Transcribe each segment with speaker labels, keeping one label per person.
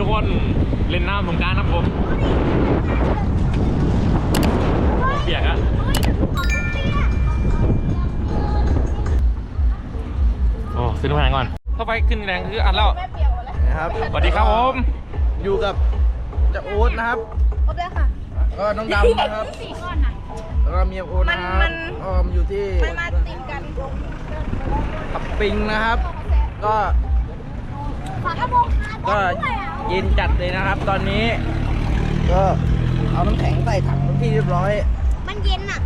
Speaker 1: ทุกคนเล่นน้ำสงกรารครับผมเปียกอะโอ้ซื้อน้ำแข็งก่อนเข้าไปขึ้นแรงคืออัดแล้ว
Speaker 2: นะครับ
Speaker 1: สวัสดีครับผม
Speaker 2: อยู่กับเจะโอ๊ตนะครับ
Speaker 3: ครบแล้วค่ะ
Speaker 2: แล้วก็น้องดำนะครับ
Speaker 3: สี่ก้อนน่ะ
Speaker 2: แล้วก็เมียโอ๊ตนะครับ
Speaker 3: มัน
Speaker 2: ก็มาอยู่ที่
Speaker 3: มันมาติดกัน
Speaker 2: ปักปิงนะครับ ก็
Speaker 3: ฝา กระโปรงคาร์บ
Speaker 2: ก็
Speaker 3: อนด้วยอะ
Speaker 2: เย็นจัดเลยนะครับ ตอนนี้ ก็เอาน้ำแข็งใส่ถังที่เรียบร้อย
Speaker 3: มันเย็นอะ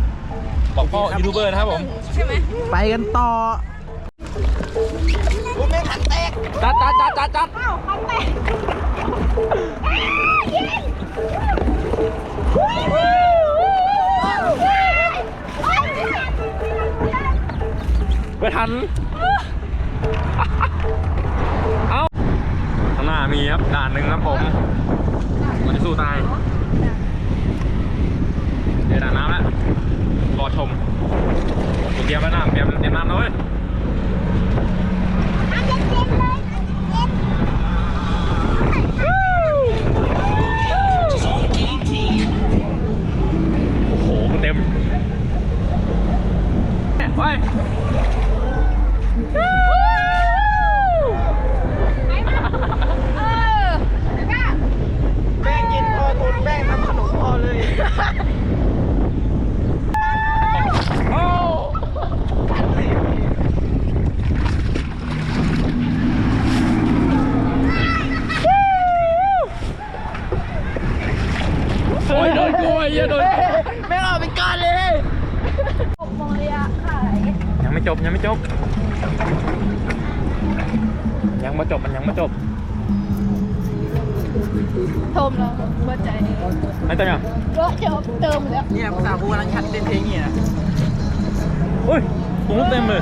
Speaker 1: บอกพ่อยูทูบเบอร์นะครับผม
Speaker 3: ใช่ไหม
Speaker 2: ไปกันต่อคุณไม่ขันแตก
Speaker 1: จัดจัดจัดจัดจัด
Speaker 3: อ้าวคันแตกอ้าวเย็นวู้วู้วู้วู้โอ๊ยไม่ทัน
Speaker 1: ไปทัน มีครับด่านหนึ่งครับผมมันจะสู้ตายเดี๋ยวด่านน้ำแล้วรอชมเตรียมไว้น้ำเตรียมเตรียมน้ำนะเว้ย
Speaker 3: ย
Speaker 1: ผมเต็มเลย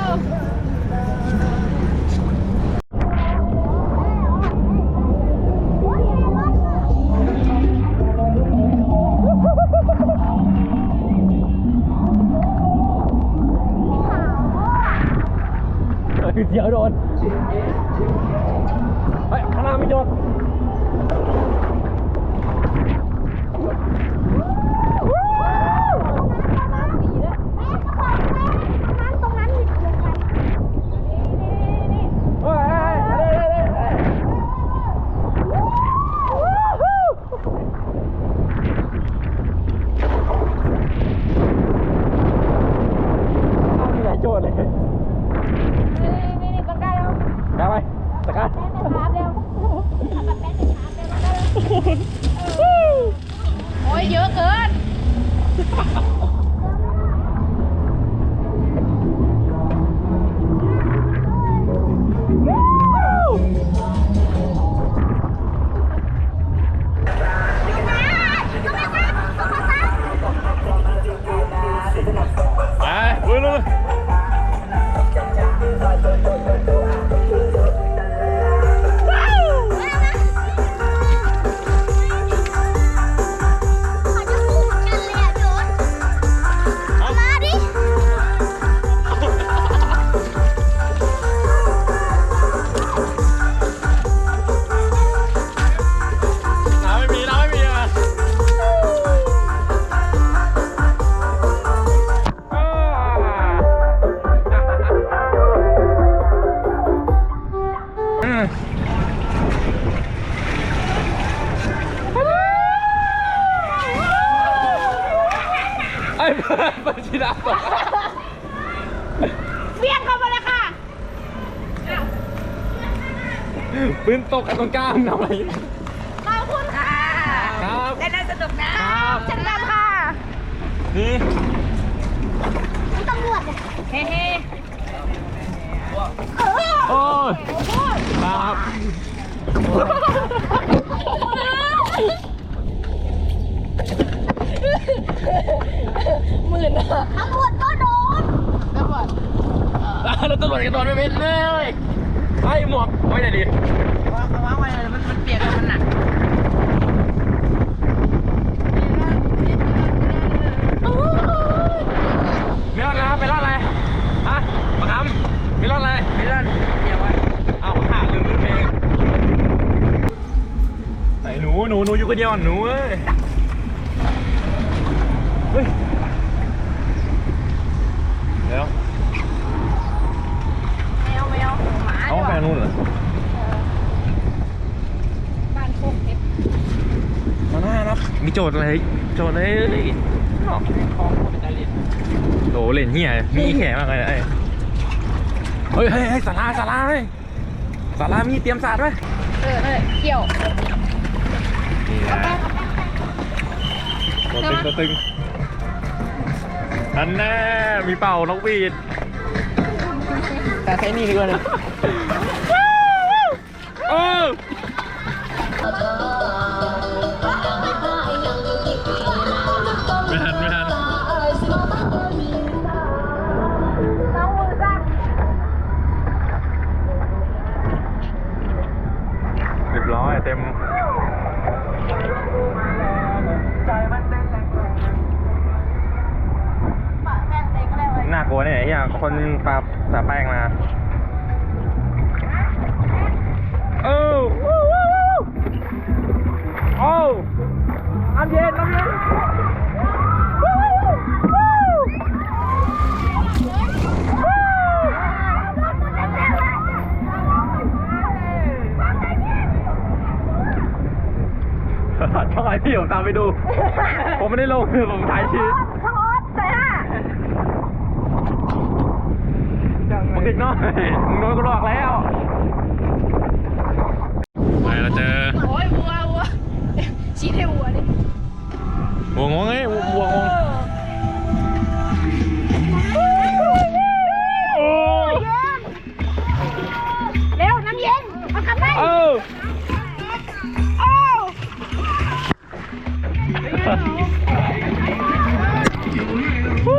Speaker 1: คือเสียวโดนเกกั
Speaker 3: น
Speaker 1: ตรงกลางทำไม
Speaker 3: ขอบคุณค่ะ
Speaker 1: ครับ
Speaker 3: เล่นได้สนุกนะครับ ฉันนำค่ะ
Speaker 1: นี่
Speaker 3: ตำรวจเฮ้เฮ้
Speaker 1: โอ้ยครับ
Speaker 3: หมื่นตำรวจก็โดนตำรวจ
Speaker 1: แล้วตำรวจกันโดนไม่เป็นเลยไอ้หมวกไว้ไหนดี
Speaker 2: ว่าเขาว่าไว้มันมันเปียกแล้วมันหนัก
Speaker 1: มีรถอะไรครับเป็นรถอะไรฮะปะคำมีรถอะไร
Speaker 2: ไม่ได้เปียกไว้
Speaker 1: เอาขาดลืมลืมเพล งหนูหนูอยู่คนเดียวหนูเอ้ยเฮ้ยเดี๋ยว
Speaker 3: แมวแมวหมา
Speaker 1: เอาแฟนนู่นเหรอ
Speaker 3: บ้านโคกเพชร
Speaker 1: มาหน้าครับมีโจทย์อะไรโจทย์อะไรเนาะ
Speaker 2: ของเป็นตาเลียน
Speaker 1: โหเล่นเฮียมีแขกมากเลยไอ้เฮ้ยเฮ้ยเฮ้ยสาราสาราเฮ้ยสารามีเตรียมศาสตร์ไหม
Speaker 3: เออนั่นแหละเกี่ยว
Speaker 1: นี่แหละ ตัวตึงตัวตึงอันแน่มีเป่านกหวีด
Speaker 2: แต่ใช้นี่ดีกว่านะ
Speaker 1: เนี่ย
Speaker 3: ไอ้
Speaker 1: เหี้ยคนปาสาแป้งมาเออวู้วู้วู้โอ้น้ำเย็นน้ำเย็นวู้วู้ช่องไอพี่ผมตามไปดู ผมไม่ได้ลงคือผมถ่ายชีวิต
Speaker 3: ทั้งออสใส่ห้า
Speaker 1: มึงติดน้อยมึงโดนกูหลอกแล้วไปเราเจอ
Speaker 3: โอ้ยวัววัวชี้ให้วัวดิ
Speaker 1: วัวงงไงวัวงงโอ้
Speaker 3: เร็วน้ำเย็นเอากลับไป
Speaker 1: เออ
Speaker 3: โอ้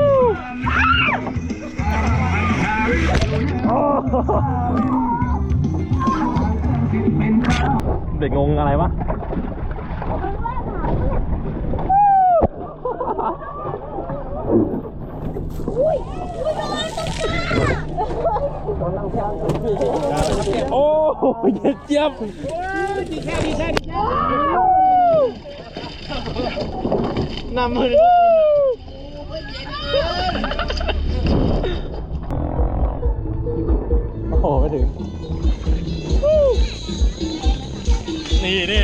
Speaker 1: เด็กงงอะไรวะโอ้ยเย็ดเจี๊ยบน้ำมือ อ้ไม่ถึง นี่นี่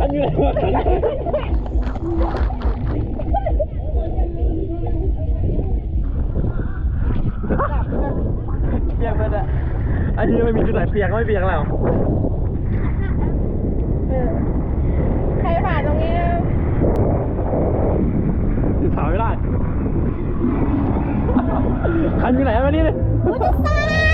Speaker 1: อันนี้อะไรวะเปียกไปละ อันนี้ไม่มีจุดไหนเปียกก็ไม่เปียกแล้ว
Speaker 3: ใครผ่านตรงนี้นะ
Speaker 1: ที่สาวไม่ได้คันอยู่ไหนวะนี่เลย
Speaker 3: อุตส่าห์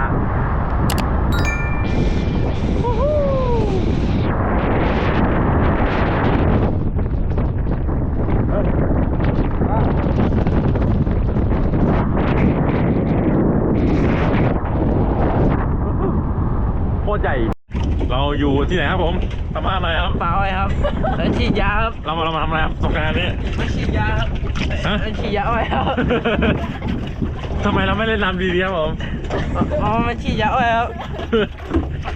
Speaker 1: โคตร
Speaker 2: ใหญ่ เรา
Speaker 1: อยู่ที่ไหนครับผมสัมภาษณ์หน่อครับ
Speaker 2: เปล่าไอ้ครับแล้วฉีดยาครับ
Speaker 1: เรามาเรามาทำอะไรครับสงกรารนี้
Speaker 2: ไม่ฉีดยาครับ
Speaker 1: ฮะ
Speaker 2: วฉีดยาไว้ครับ
Speaker 1: ทำไมเราไม่เล่นน้ำดีๆครับผม
Speaker 2: อ๋อมันฉีดยาไว้ครับ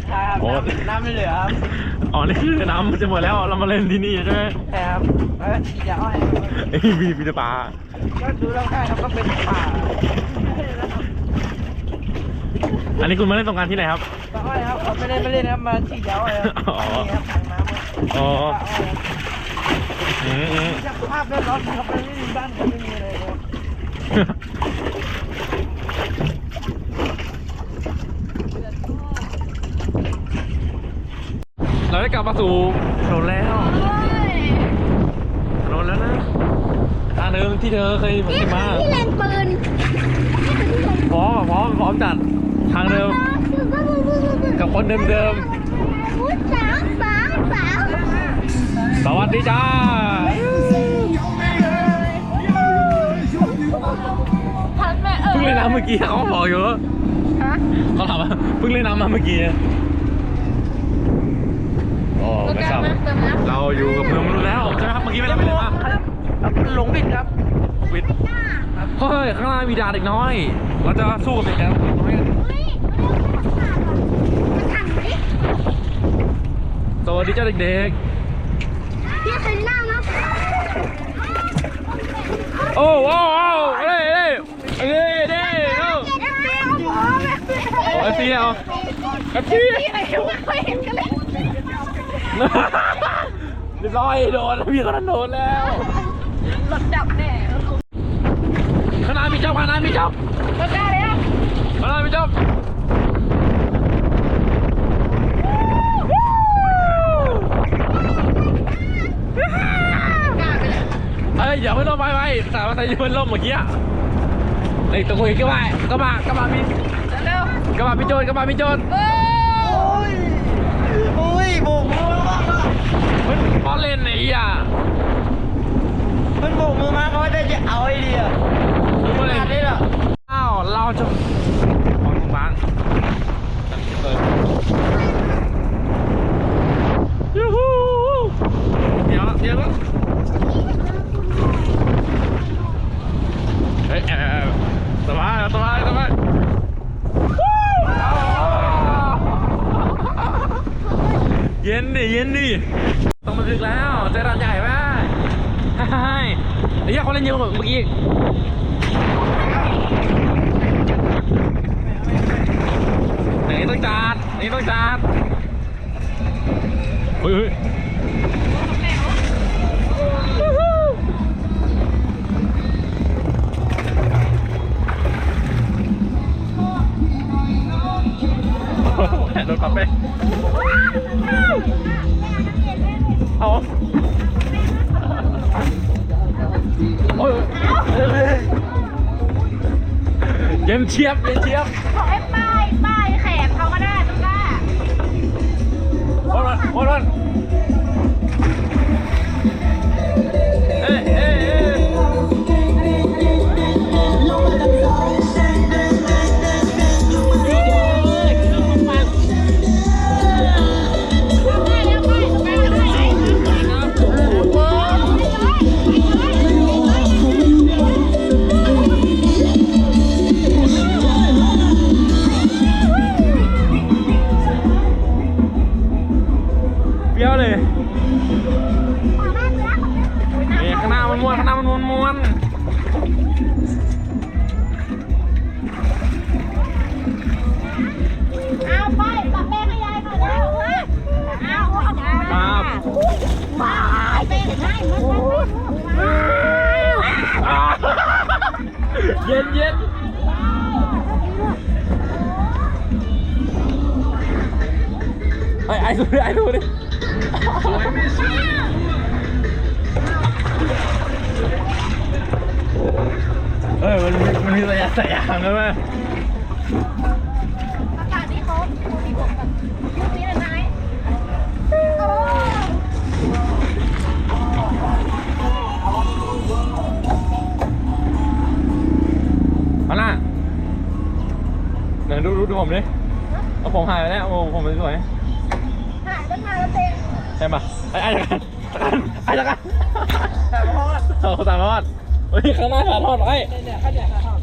Speaker 2: ใช่ครับน้ำน้ำไม่เหลือครับ
Speaker 1: อ๋อ นี่คือน้ำมันจะหมดแล้ว เรามาเล่นที่นี่ใช่ไหม
Speaker 2: ใช่ครับแล้วก็ฉีดยาไว้ครับ
Speaker 1: เอ้ยมีมีแต่ปลา
Speaker 2: ก็ดูแล้วได้ครับก็เป็นป่า
Speaker 1: อันนี้คุณมาเล่นสงกรารที่ไหนครับ
Speaker 2: ป่าอ้อยครับเขาไม่ได้ไม่เล่นครับมาฉีดยาไว้ครับ
Speaker 1: อ๋อ
Speaker 2: นี่ครับถังน้ำครับ
Speaker 1: อ๋อ
Speaker 2: ป่าอ้อยครับ
Speaker 1: อืมอืม
Speaker 2: จากสภาพแวดล้อมครับมันไม่มีบ้านมันไม่มีอะไรเลยครับ
Speaker 1: เราได้ กลับมาสู่ถนนแล้วถนนแล้วนะทางเดิมที่เธอเคยเหมือน
Speaker 3: นี่
Speaker 1: กัน
Speaker 3: คื
Speaker 1: มา
Speaker 3: อที่เล่นปืน
Speaker 1: พร้อมอะพร้อมพร้อมจัดทางเดิม กับคนเดิม
Speaker 3: อุ๊ยสามสามสาม
Speaker 1: ๆสวัสดีจ้า
Speaker 3: พันแม่เออ
Speaker 1: เพิ่งเล่นน้ำเมื่อกี้เขาบอกอยู่
Speaker 3: ฮะ
Speaker 1: เขาถามว่าเพิ่งเล่นน้ำมาเมื่อกี้ โอ้ไม่ทราบเราอยู่กับเมืองมนุษย์แล้วใช่ไหมครับเมื่อกี้ไม่ได้ไปเลยมา
Speaker 2: ครับหลงผิดครับ
Speaker 1: วิดเฮ้ยข้างหน้ามีดาเด็กน้อย เราจะสู้กับเด็กน้อยกัน
Speaker 3: เฮ้ยมันถังไหม
Speaker 1: สวัสดีเจ้าเด็ก
Speaker 3: พี่เคยหน้ามั้ง
Speaker 1: ๆโอ้ว้าวว้าวเอ้ยเอ้ยเอ้ยเด้เอ้า
Speaker 3: เอฟซีครับผม
Speaker 1: โอ้เอฟซีเอาเอฟซี
Speaker 3: พี่เคยไม่เคยเห็นกันเลย
Speaker 1: เรียบร้อยโดนแล้วพี่คนนั้นโดนแล้ว
Speaker 3: รถดับแน่
Speaker 1: ข้างหน้ามีเจ้าข้างหน้ามีเจ้าร
Speaker 3: ถได้แล้ว
Speaker 1: ข้างหน้ามีเจ้าเอ้ยอย่าเพิ่งลงไปไปสามารถใส่ยืนลมเมื่อกี้อะไอ้ยตัวคุยก็มากระบะกระบะมี
Speaker 3: เร็ว
Speaker 1: กระบะมีโจรกระบะมีโจร
Speaker 3: โอ้
Speaker 2: โอ้ย โอ้ยโบกมือมา
Speaker 1: มันบอลเล่นไอ้เหี้ย
Speaker 2: มันโบกมือมาเขาได้จะเอาไอเดีย
Speaker 1: มึงบอล
Speaker 2: ข
Speaker 1: เล่
Speaker 2: นาด
Speaker 1: น
Speaker 2: นี้เหรอ
Speaker 1: อ้าวเราจะของโรงพยาบาลเปิดยูฮูเดี๋ยวเดี๋ยวเฮ้ยแอบแอบแอบสบายสบายสบาย เย็นดิเย็นดิต้องมาดึกแล้วใจร้านใหญ่ไหมฮ่าฮ่าฮ่ไอ้เหี้ยเขาเล่นเยอะกว่าเมื่อกี้อีกไหนต้องจานนี่ต้องจานเฮ้ย โดนปั๊บไปเอาโอ้ยเย็นเชียบเย็นเชียบ
Speaker 3: ขอให้ป้ายป้ายแขกเขาก็ได้ตุ๊กตา
Speaker 1: โอ้ยโอ้ย เย็น
Speaker 3: เย็น
Speaker 1: ไอ้ไอ้ดูดิไอ้ดูดิเออมันมันมีระยะสายยางด้วยไหม ไหนดูดูดูผมดิเอาผมหายไปแล้วโอ้ผมสวย
Speaker 3: หแล้วเต็ม
Speaker 1: ใช่ปะไอ้ไอ้จักรไอ้จักรสามทอดเอาสามทอดเฮ้ยข้างหน้าสามทอดไอ้เนี่ยข้างเนี่ยสามทอด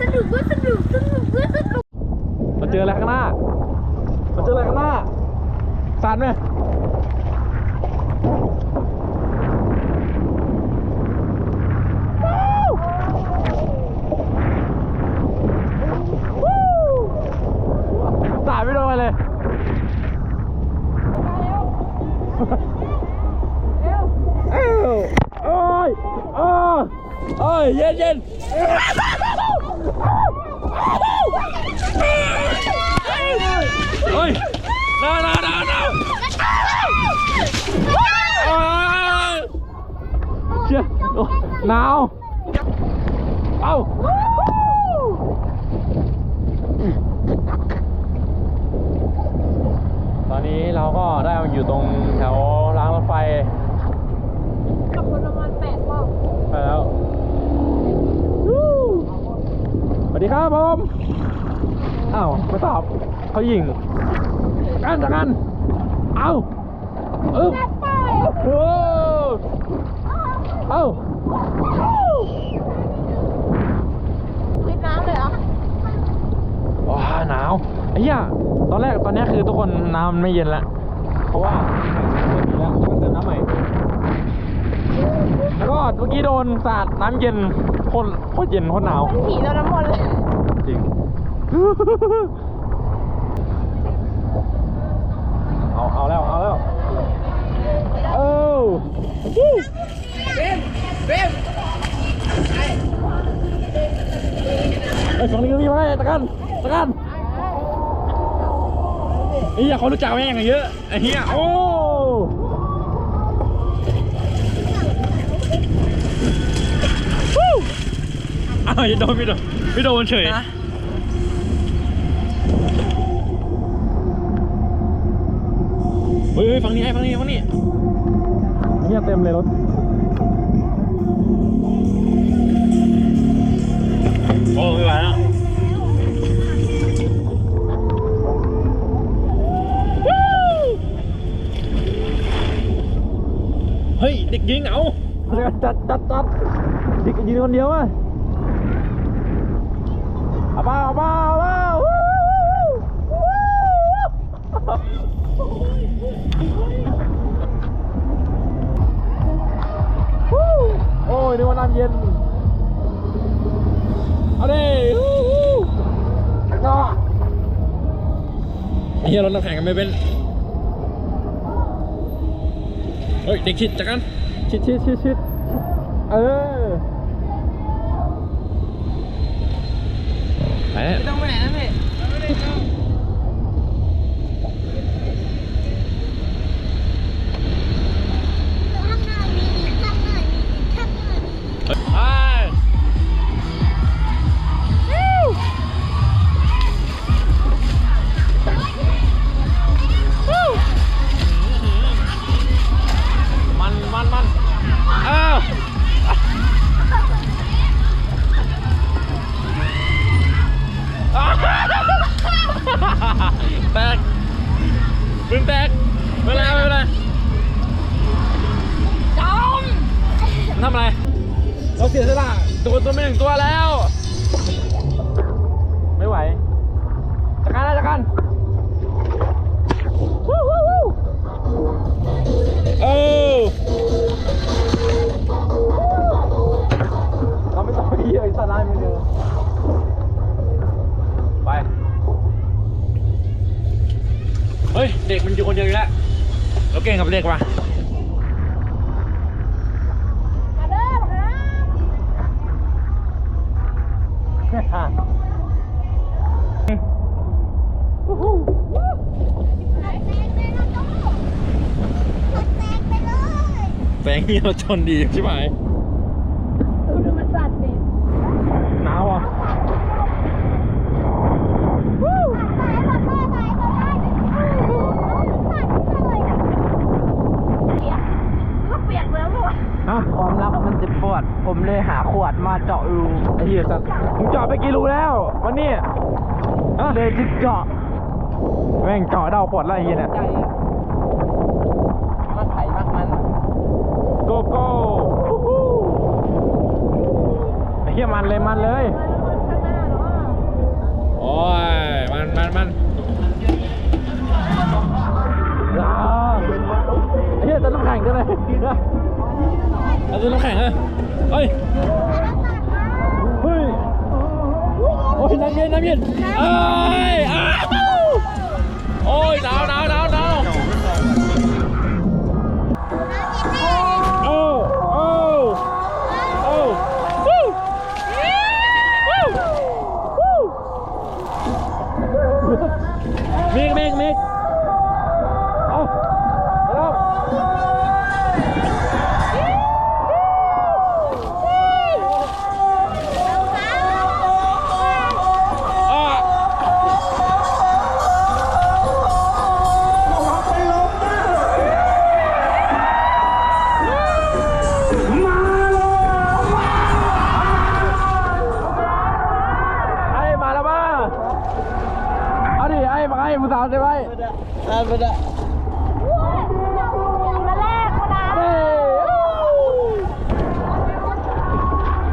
Speaker 3: สนุกก็สนุกสนุกก็สนุก
Speaker 1: มาเจออะไรข้างหน้ามาเจออะไรข้างหน้าสั่นไหมสาดไม่โดนเลย เอ้าโอ้ยโอ้ย โอ้ยเย็นเย็นเฮ้ยหนาวหนาวหนาวหนาวโอ้ยเชี่ยโอ้หนาวเอ้าตอนนี้เราก็ได้มาอยู่ตรงแถวรางรถไฟ
Speaker 3: กับคนประมาณแปดรอบ
Speaker 1: ไปแล้ววู้ สวัสดีครับผมอ้าวไม่ตอบเขายิงจักกันจักกันเอาอึ๊บโอ้เอา
Speaker 3: คิดน้ำเลยเหรอ
Speaker 1: ว้าหนาวไอ้เหี้ยตอนแรกตอนเนี้ยคือทุกคนน้ำมันไม่เย็นแล้วเพราะว่าเย็นแล้วแล้วก็เติมน้ำใหม่ แล้วก็เมื่อกี้โดนสาดน้ำเย็นโคตรโคตรเย็นโคตรหนาว
Speaker 3: เป็นผีโดนน้ำมนต์เลย
Speaker 1: จริง เอาเอาแล้วเอาแล้วเอ้าเบมเบมไอ้ยฝั่งนี้ก็มีไหมตะกันตะกันไอ้เหี้ยเขารู้จักแม่งอย่างเยอะไอ้เหี้ยโอ้วู้ อ้าวอย่าโดนไม่โดนไม่โดนเฉยเฮ้ยเฮ้ยฝั่งนี้ไอ้ฝั่งนี้ฝั่งนี้เนี่ยเต็มเลยรถโอ้ไม่ไหวแล้ววู้เฮ้ยเด็กยิงเอาจัดจัดจัดเด็กยิงคนเดียวอะ เอาเปล่าเอาเปล่าเอาเปล่าวู้วู้ฮู้โอ้ยนึกว่าน้ำเย็น เอาดิฮู้ฮู้ก็ไอ้เหี้ยรถน้ำแข็งกันไม่เป็น เฮ้ย เด็กชิดจักกัน ชิดชิดชิดชิดเออ ไเฮ้ยเด็กมันอยู่คนเดียวอยู่แล้วเราเก่งกับเด็กว่ะ
Speaker 3: มาเด้อครับแตกไปเลยนะโต้แตกไปเลย
Speaker 1: แฟงนี่เราชนดีใช่ไหม
Speaker 3: ดูมันสั่นดิ
Speaker 1: หนาวอะ
Speaker 3: วู้ตายมาพ่อตายมาได้วู้สั่นเลยอะเปียกก็เปียกแล้วลูก
Speaker 1: ฮ ฮะ
Speaker 2: ความรักมันจะปวด ผมเลยหาขวดมาเจาะรู
Speaker 1: ไอ้เหี้ยสัตว์มึงเจาะไปกี่รูแล้ววันนี้ฮะ
Speaker 2: เลยจึกเจาะ
Speaker 1: แม่งเจาะเดาขวดแล้วไอ้เหี้ยเนี่ย
Speaker 2: ใจมันไข่มากมัน
Speaker 1: โกโก้ฮู้ฮู้ไอ้เหี้ยมันเลยมันเลย โอ้ย มันมันมันอ่าไอ้เหี้ยจะน้ำแข็งกันเลยเอาจะน้ำแข็งเลยเฮ้ยเฮ้ย โอ้ยน้ำเย็นน้ำเย็นเอ้ยอ้าวโอ้ยหนาวหนาวหนาว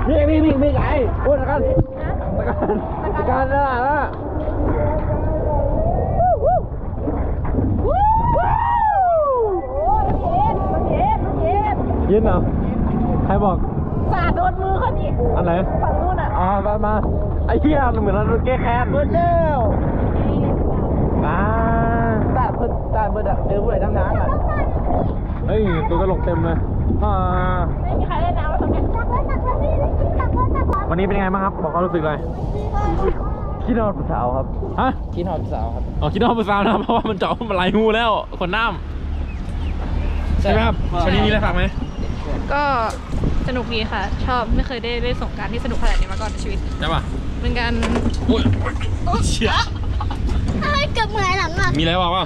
Speaker 1: เฮ้ยนี่นี่นี่ไงโอ้ยตะกันตะกันตะกันนั่นแหละนะยินเหรอใครบอก
Speaker 3: สาดโดนมือเขาดิ
Speaker 1: อันไหน
Speaker 3: ฝั่งนู้นอะ
Speaker 1: อ๋อมามาไอ้เหี้ยเหมือนเราโดนแก้แค้น
Speaker 2: เบิร์ดเร็ว
Speaker 1: มา
Speaker 2: ตาเพิ่นตาเบิร์ดอะเดี๋ยวผู้ใดน้ำน้ำอะ
Speaker 1: เฮ้ยตัวตลกเต็มเลยอ่า
Speaker 3: ไม่มีใครเล่นน้ำแล้วตรงนี้
Speaker 1: วันนี้เป็นยังไงบ้างครับ บอกความรู้สึกเลย
Speaker 2: ขี้นอนผู้สาวครับ
Speaker 1: ฮะ
Speaker 2: ขี้นอนผู้สาวครับ
Speaker 1: อ๋อคิดว่าเป็นสาวนะเพราะว่ามันเจาะมันไหลงูแล้วคนน้ำใช่ไหมครับวันนี้มีอะไรฝากไหม
Speaker 4: ก็สนุกดีค่ะ ชอบไม่เคยได้เล่นสงกรารที่สนุกขนาดนี้มาก่อนในชีวิต
Speaker 1: ใช่ป่ะ
Speaker 4: เป็นการ
Speaker 1: โอ้ยเชี่ย
Speaker 3: เฮ้ยเกือบเหมือนหลังอะ
Speaker 1: มีอะไรบอกว่า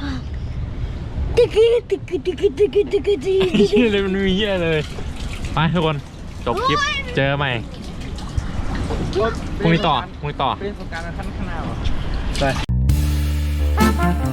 Speaker 3: ตึกตึกตึกตึกตึกตึกตึกตึก
Speaker 1: เหี้ยเลยมันมีเหี้ยเลยไปทุกคนจบคลิปเจอใหม่ พรุ่งนี้ต่อพรุ่งนี้ต่อ
Speaker 2: เป็นสงกรารขั้นขนาด
Speaker 1: ไป